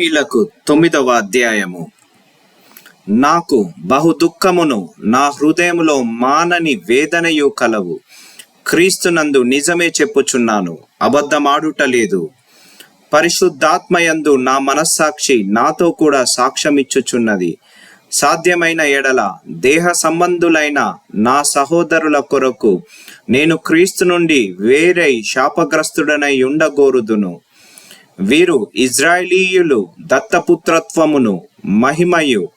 వీళ్ళకు తొమ్మిదవ అధ్యాయము నాకు బహు దుఃఖమును నా హృదయములో మానని వేదనయు కలవు క్రీస్తునందు నిజమే చెప్పుచున్నాను అబద్ధమాడుట లేదు పరిశుద్ధాత్మయందు నా మనస్సాక్షి నాతో కూడా సాక్ష్యమిచ్చుచున్నది సాధ్యమైన ఎడల దేహ సంబంధులైన నా సహోదరుల కొరకు నేను క్రీస్తు నుండి వేరై శాపగ్రస్తుడనై ఉండగోరుదును వీరు ఇజ్రాయేలీయులు దత్తపుత్రత్వమును మహిమయు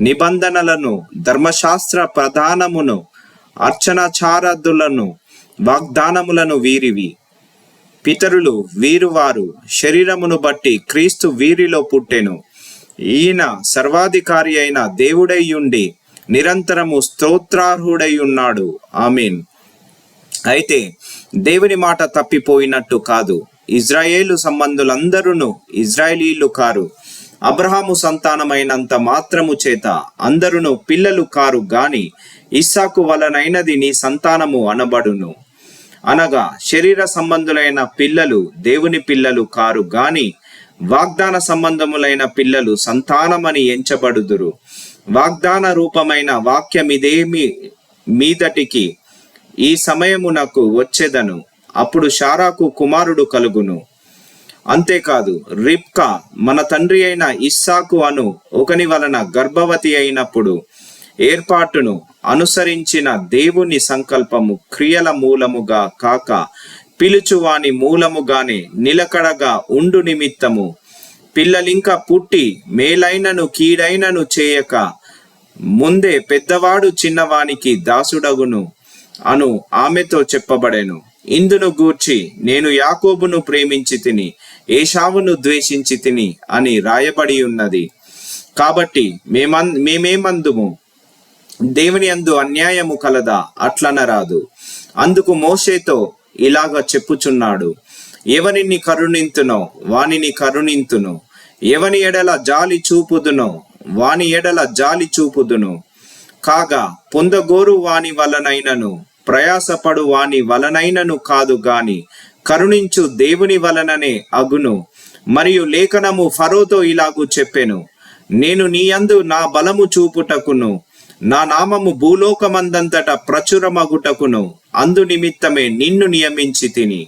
నిబంధనలను ధర్మశాస్త్ర ప్రధానమును అర్చనాచారదులను వాగ్దానములను వీరివి. పితరులు వీరు వారు శరీరమును బట్టి క్రీస్తు వీరిలో పుట్టెను. ఈయన సర్వాధికారి అయిన దేవుడై ఉండి నిరంతరము స్తోత్రార్హుడై ఉన్నాడు ఆమీన్. అయితే దేవుని మాట తప్పిపోయినట్టు కాదు. ఇజ్రాయేలు సంబంధులందరూ ఇజ్రాయేలీలు కారు. అబ్రహాము సంతానమైనంత మాత్రము చేత అందరును పిల్లలు కారు గాని ఇస్సాకు వలనైనది నీ సంతానము అనబడును. అనగా శరీర సంబంధులైన పిల్లలు దేవుని పిల్లలు కారు గాని వాగ్దాన సంబంధములైన పిల్లలు సంతానమని ఎంచబడుదురు. వాగ్దాన రూపమైన వాక్యమిదేమి మీదటికి ఈ సమయమునకు వచ్చేదను. అప్పుడు షారాకు కుమారుడు కలుగును. అంతేకాదు రిప్కా మన తండ్రి అయిన ఇస్సాకు అను ఒకని వలన గర్భవతి అయినప్పుడు ఏర్పాటును అనుసరించిన దేవుని సంకల్పము క్రియల మూలముగా కాక పిలుచువాని మూలముగానే నిలకడగా ఉండు నిమిత్తము. పిల్లలింక పుట్టి మేలైనను కీడైనను చేయక ముందే పెద్దవాడు చిన్నవానికి దాసుడగును అను ఆమెతో చెప్పబడెను. ఇందును గూర్చి నేను యాకోబును ప్రేమించి తిని ఏషావును ద్వేషించి తిని అని రాయబడి ఉన్నది. కాబట్టి మేమన్ మేమేమందుము? దేవుని అందు అన్యాయము కలదా? అట్లనరాదు. అందుకు మోసేతో ఇలాగ చెప్పుచున్నాడు. ఎవరిని కరుణింతునో వానిని కరుణింతును. ఎవని ఎడల జాలి చూపుదునో వాని ఎడల జాలి చూపుదును. కాగా పొందగోరు వాని వలనైనను ప్రయాసపడు వాని వలనైనను కాదు గాని కరుణించు దేవుని వలననే అగును. మరియు లేఖనము ఫరోతో ఇలాగు చెప్పెను నేను నీయందు నా బలము చూపుటకును నా నామము భూలోకమందంతట ప్రచురమగుటకును అందు నిమిత్తమే నిన్ను నియమించి తిని.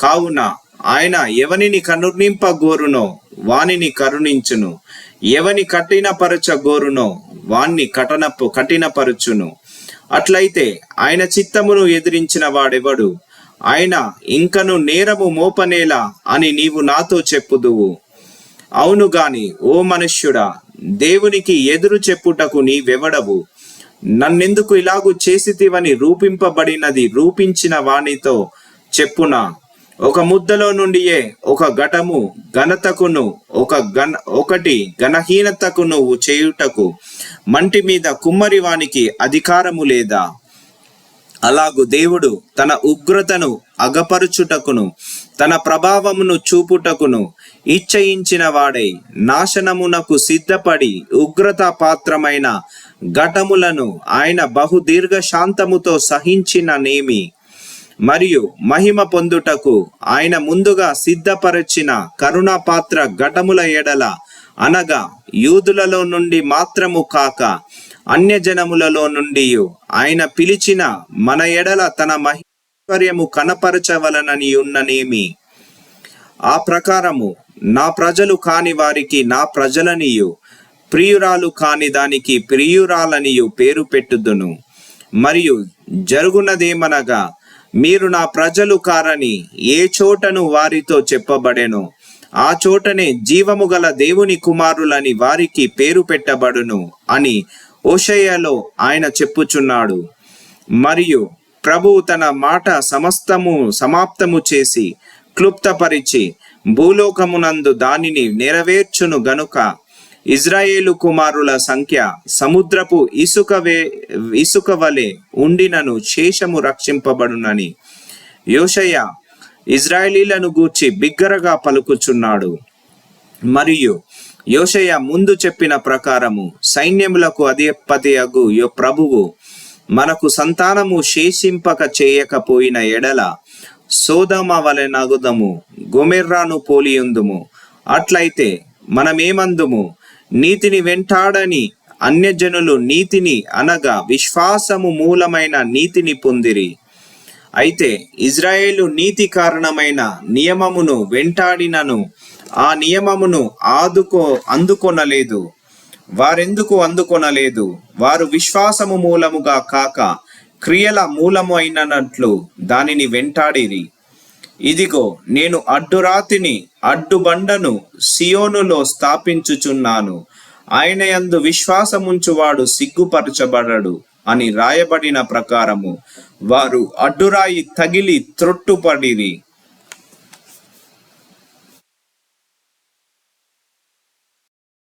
కావున ఆయన ఎవనిని కరుణింపగోరునో వానిని కరుణించును ఎవని కఠినపరచ గోరునో వాణ్ణి కఠనపు కఠినపరచును. అట్లయితే ఆయన చిత్తమును ఎదిరించిన వాడెవడు? ఆయన ఇంకను నేరము మోపనేలా అని నీవు నాతో చెప్పుదువు. అవును గాని ఓ మనుష్యుడా దేవునికి ఎదురు చెప్పుటకు నీవెవడవు? నన్నెందుకు ఇలాగు చేసితివని రూపింపబడినది రూపించిన వానితో చెప్పునా? ఒక ముద్దలో నుండియే ఒక ఘటము ఘనతకును ఒక గణ ఒకటి ఘనహీనతకు నువ్వు చేయుటకు మంటి మీద కుమ్మరి వానికి అధికారము లేదా? అలాగు దేవుడు తన ఉగ్రతను అగపరుచుటకును తన ప్రభావమును చూపుటకును ఇచ్చయించిన వాడై నాశనమునకు సిద్ధపడి ఉగ్రత పాత్రమైన ఘటములను ఆయన బహుదీర్ఘ శాంతముతో సహించిన నేమి మరియు మహిమ పొందుటకు ఆయన ముందుగా సిద్ధపరచిన కరుణాపాత్ర ఘటముల ఎడల అనగా యూదులలో నుండి మాత్రము కాక అన్యజనములలో నుండి ఆయన పిలిచిన మన ఎడల తన మహిమర్యము కనపరచవలనని ఉన్ననేమి? ఆ ప్రకారము నా ప్రజలు కాని వారికి నా ప్రజలనియు ప్రియురాలు కాని దానికి ప్రియురాలనియు పేరు పెట్టుదును. మరియు జరుగునదేమనగా మీరు నా ప్రజలు కారని ఏ చోటను వారితో చెప్పబడెను? ఆ చోటనే జీవము గల దేవుని కుమారులని వారికి పేరు పెట్టబడును అని ఓషయ్యలో ఆయన చెప్పుచున్నాడు. మరియు ప్రభువు తన మాట సమస్తము సమాప్తము చేసి క్లుప్తపరిచి భూలోకమునందు దానిని నెరవేర్చును గనుక ఇజ్రాయేలు కుమారుల సంఖ్య సముద్రపు ఇసుక వే ఇసుక వలె ఉండినను శేషము రక్షింపబడునని యోషయ్య ఇజ్రాయేలీలను గూర్చి బిగ్గరగా పలుకుచున్నాడు. మరియు యోషయ్య ముందు చెప్పిన ప్రకారము సైన్యములకు అధిపతి అగు యో ప్రభువు మనకు సంతానము శేషింపక చేయకపోయిన ఎడల సోదమ వలె నగుదము గొమెర్రాను పోలియుందుము. అట్లయితే మనమేమందుము? నీతిని వెంటాడని అన్యజనులు నీతిని అనగా విశ్వాసము మూలమైన నీతిని పొందిరి. అయితే ఇజ్రాయేలు నీతి కారణమైన నియమమును వెంటాడినను ఆ నియమమును ఆదుకో అందుకొనలేదు. వారెందుకు అందుకొనలేదు? వారు విశ్వాసము మూలముగా కాక క్రియల మూలము అయినట్లు దానిని వెంటాడిరి. ఇదిగో నేను అడ్డురాతిని అడ్డుబండను సియోనులో స్థాపించుచున్నాను. ఆయన యందు విశ్వాసముంచువాడు సిగ్గుపరచబడడు అని రాయబడిన ప్రకారము. వారు అడ్డురాయి తగిలి త్రొట్టుపడిరి.